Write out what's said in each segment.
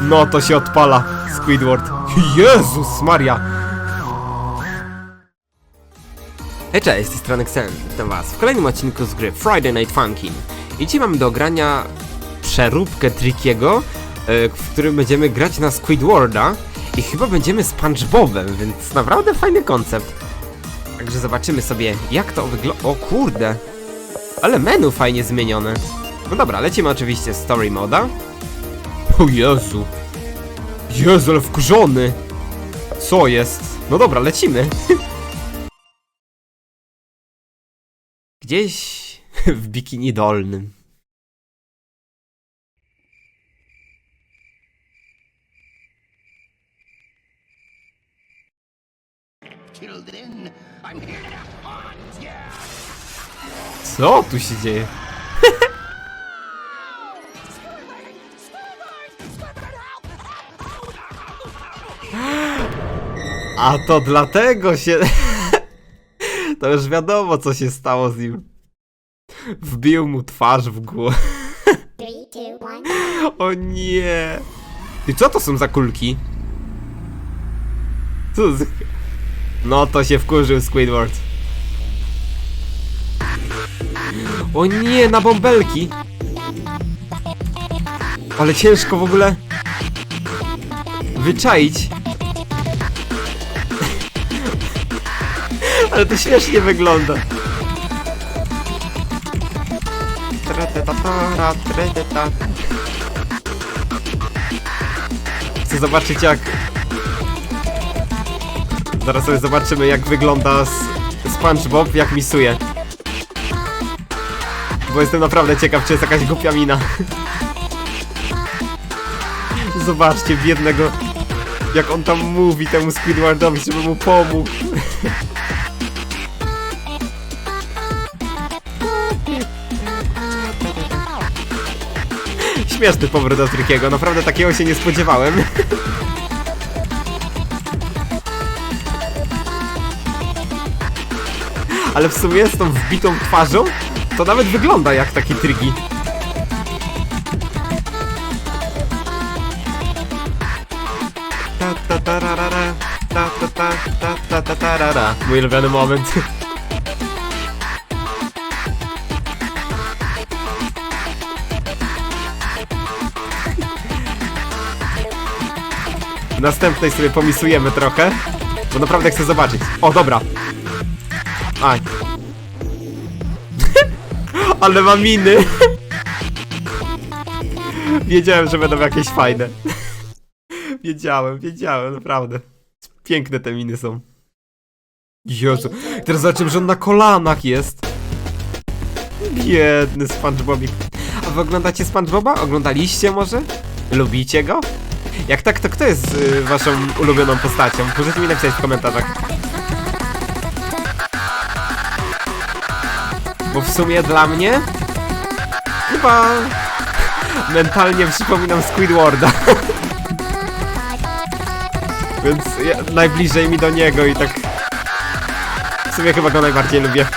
No to się odpala, Squidward. Jezus Maria. Hej, cześć, z tej strony Xen. Witam was w kolejnym odcinku z gry Friday Night Funkin'. I dzisiaj mamy do ogrania przeróbkę Trickiego, e, w którym będziemy grać na Squidwarda i chyba będziemy SpongeBobem, więc naprawdę fajny koncept. Także zobaczymy sobie jak to wygląda. O kurde! Ale menu fajnie zmienione. No dobra, lecimy oczywiście Story Moda. O Jezu! Jezu, ale wkurzony! Co jest? No dobra, lecimy. Gdzieś w bikini dolnym. Co tu się dzieje? A to dlatego się... To już wiadomo, co się stało z nim. Wbił mu twarz w głowę. O nie! I co to są za kulki? Co z... No to się wkurzył Squidward. O nie, na bąbelki! Ale ciężko w ogóle wyczaić. Ale to śmiesznie wygląda. Chcę zobaczyć jak... Zaraz sobie zobaczymy jak wygląda SpongeBob jak misuje. Bo jestem naprawdę ciekaw czy jest jakaś głupia mina. Zobaczcie biednego... Jak on tam mówi temu Squidwardowi, żeby mu pomógł. Śmieszny powrót do Trickiego, naprawdę takiego się nie spodziewałem. Ale w sumie z tą wbitą twarzą, to nawet wygląda jak taki tarara. Mój ulubiony moment. Następnej sobie pomisujemy trochę, bo naprawdę chcę zobaczyć. O, dobra. Aj. Ale ma miny. Wiedziałem, że będą jakieś fajne. Wiedziałem, wiedziałem, naprawdę. Piękne te miny są. Jezu. Teraz zobaczymy, że on na kolanach jest. Biedny SpongeBobik. A wy oglądacie SpongeBoba? Oglądaliście może? Lubicie go? Jak tak, to kto jest y, waszą ulubioną postacią? Możecie mi napisać w komentarzach. Bo w sumie dla mnie chyba mentalnie przypominam Squidwarda. Więc ja, najbliżej mi do niego i tak w sumie chyba go najbardziej lubię.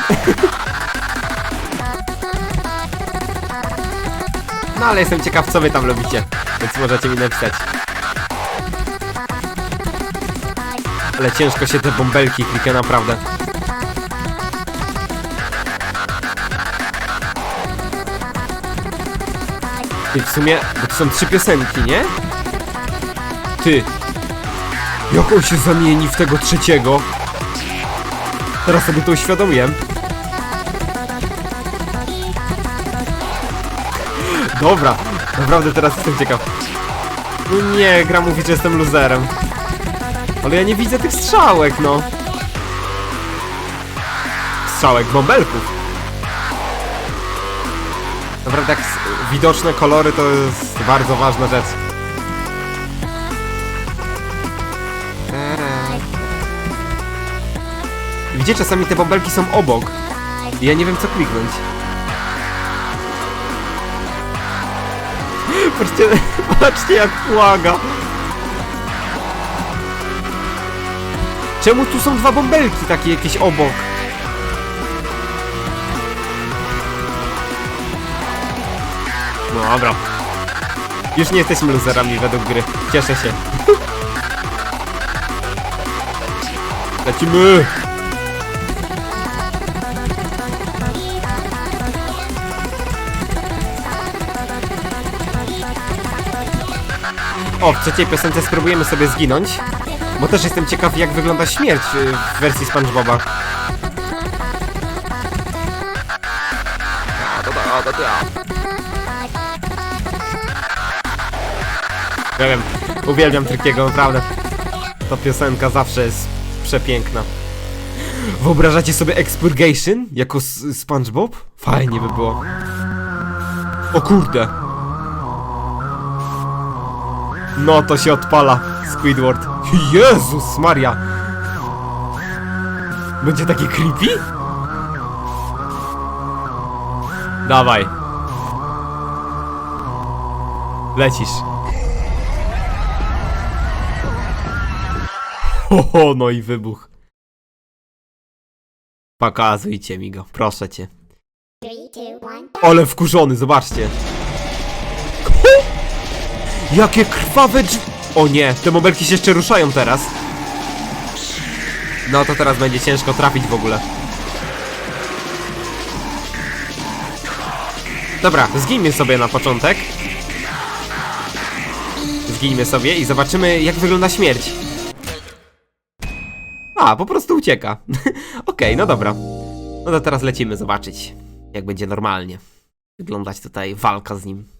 No ale jestem ciekaw co wy tam lubicie, więc możecie mi napisać. Ale ciężko się te bąbelki klika naprawdę. Ty, w sumie, bo to są trzy piosenki, nie? Ty. Jak on się zamieni w tego trzeciego? Teraz sobie to uświadomiłem. Dobra, naprawdę teraz jestem ciekaw. No nie, gra mówi, że jestem loserem. Ale ja nie widzę tych strzałek, no. Strzałek, bąbelków. Naprawdę jak s- widoczne kolory to jest bardzo ważna rzecz. Gdzie czasami te bąbelki są obok? I ja nie wiem co kliknąć. Patrzcie, patrzcie jak płaga. Czemu tu są dwa bąbelki takie jakieś obok? No dobra. Już nie jesteśmy loserami według gry. Cieszę się. Lecimy! O, w trzeciej piosence spróbujemy sobie zginąć. Bo też jestem ciekaw, jak wygląda śmierć y, w wersji SpongeBoba. Nie wiem, uwielbiam Trykiego, naprawdę. Ta piosenka zawsze jest przepiękna. Wyobrażacie sobie Expurgation jako SpongeBob? Fajnie by było. O kurde. No to się odpala, Squidward. Jezus Maria. Będzie taki creepy? Dawaj. Lecisz. Oho, no i wybuch. Pokazujcie mi go, proszę cię. Ale wkurzony, zobaczcie. Jakie krwawe drzwi... O nie, te mobelki się jeszcze ruszają teraz. No to teraz będzie ciężko trafić w ogóle. Dobra, zgijmy sobie na początek. Zgijmy sobie i zobaczymy jak wygląda śmierć. A, po prostu ucieka. Okej, no dobra. No to teraz lecimy zobaczyć, jak będzie normalnie wyglądać tutaj walka z nim.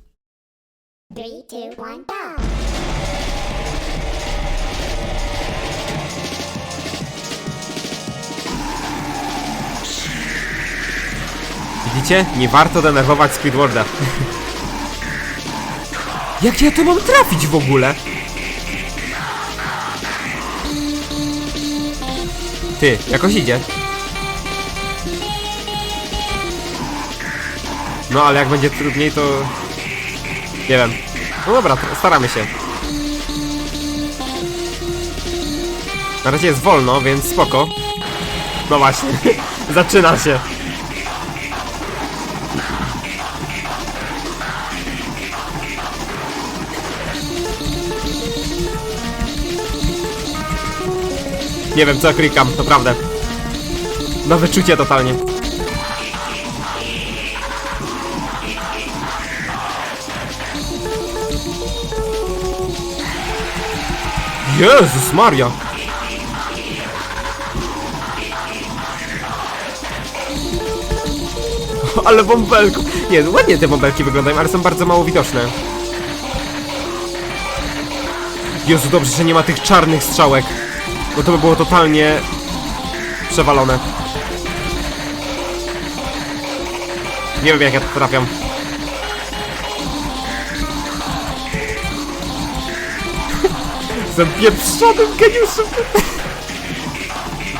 Widzicie? Nie warto denerwować Squidwarda. Jak ja tu mam trafić w ogóle? Ty, jakoś idzie. No ale jak będzie trudniej to... Nie wiem. No dobra, staramy się. Na razie jest wolno, więc spoko. No właśnie, zaczyna się. Nie wiem co klikam, naprawdę. Na wyczucie totalnie. Jezus Maria! Ale bąbelku! Nie, ładnie te bąbelki wyglądają, ale są bardzo mało widoczne. Jezu, dobrze, że nie ma tych czarnych strzałek. Bo to by było totalnie przewalone. Nie wiem jak ja to trafiam. Jestem pieprzonym geniuszem.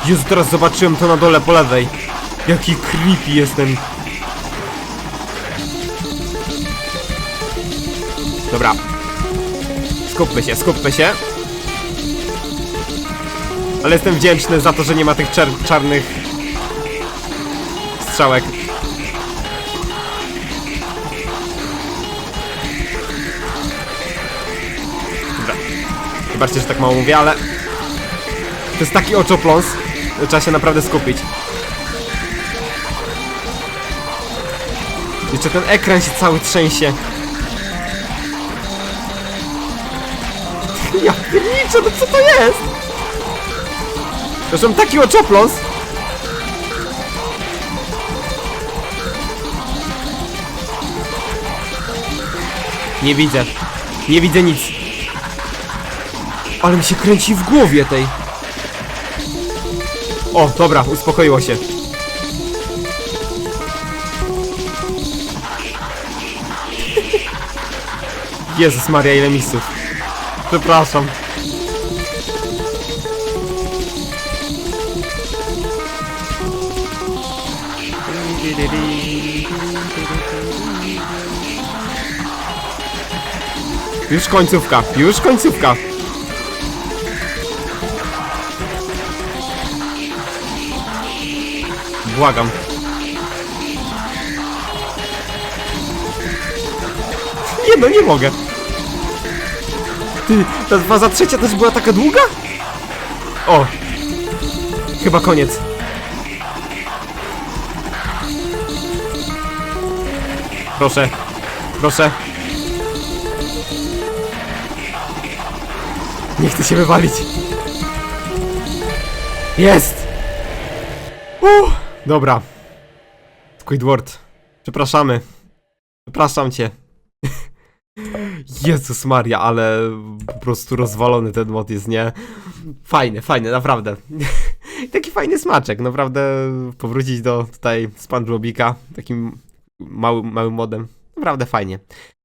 Jezu, teraz zobaczyłem to na dole po lewej. Jaki creepy jestem. Dobra. Skupmy się, skupmy się. Ale jestem wdzięczny za to, że nie ma tych czar czarnych strzałek. Wybaczcie, że tak mało mówię, ale... To jest taki oczopląs, że trzeba się naprawdę skupić. Jeszcze ten ekran się cały trzęsie. Ja pierniczę, no co to jest? Zresztą taki oczopląs. Nie widzę. Nie widzę nic. Ale mi się kręci w głowie tej. O, dobra, uspokoiło się. Jezus Maria, ile misów. Przepraszam. Już końcówka, już końcówka. Błagam. Nie no, nie mogę. Ty, ta faza trzecia też była taka długa? O! Chyba koniec. Proszę. Proszę. Nie chcę się wywalić. Jest! Uh, dobra. Squidward. Przepraszamy. Przepraszam cię. Jezus Maria, ale po prostu rozwalony ten mod jest, nie? Fajny, fajny, naprawdę. Taki fajny smaczek, naprawdę powrócić do tutaj SpongeBobika takim małym, małym modem. Naprawdę fajnie.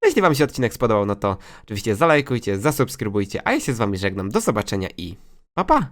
Jeśli wam się odcinek spodobał, no to oczywiście zalajkujcie, zasubskrybujcie, a ja się z wami żegnam. Do zobaczenia i pa pa!